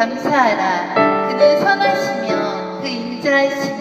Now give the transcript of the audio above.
감사하라. 그는 선하시며 그 인자하시며